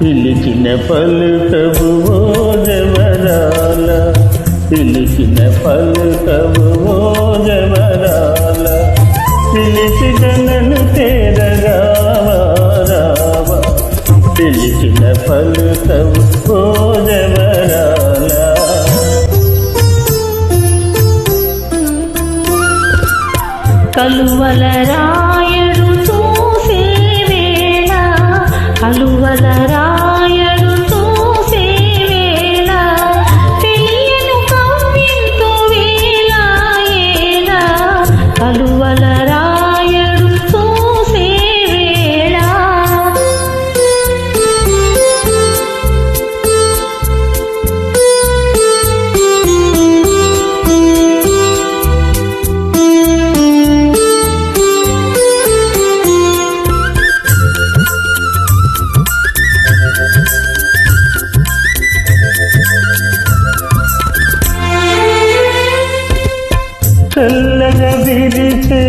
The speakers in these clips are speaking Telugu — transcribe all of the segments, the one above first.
పిలిచిన పలుకవు ఓ జవరాల పిలిచిన పలుకవు ఓ జవరాల పిలిచిన నన్ను తేరరావా పిలిచిన పలుకవు ఓ జవరాల కలువల రాయడు కలువల చల్లగా విరిచే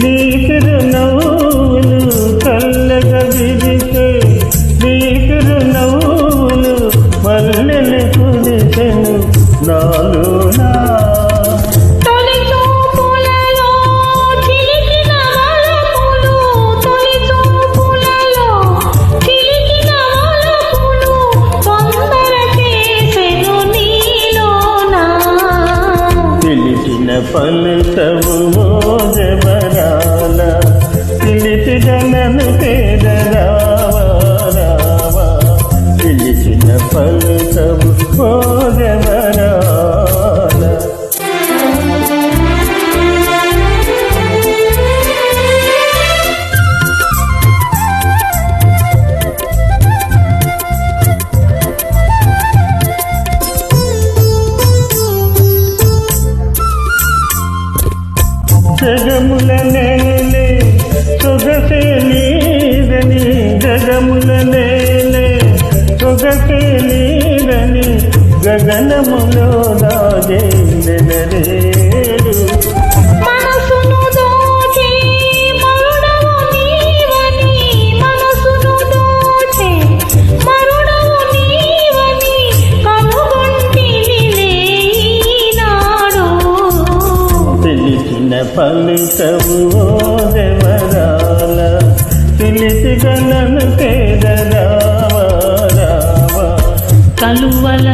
నీ తిరునవ్వులు పిలిచిన పలుకవు మోజవరాల పిలిచిన నన్ను తేరరావా రావా పిలిచిన పలుకవు మోజవరాల జగముల నేలే సొగసే నీదని జగముల నేలే సొగసే నీదని గగనములో రాజేంద్రరేడు పలుకవు ఓ దేవరాల పిలిచి పేద పేదరావా రావా. కలువల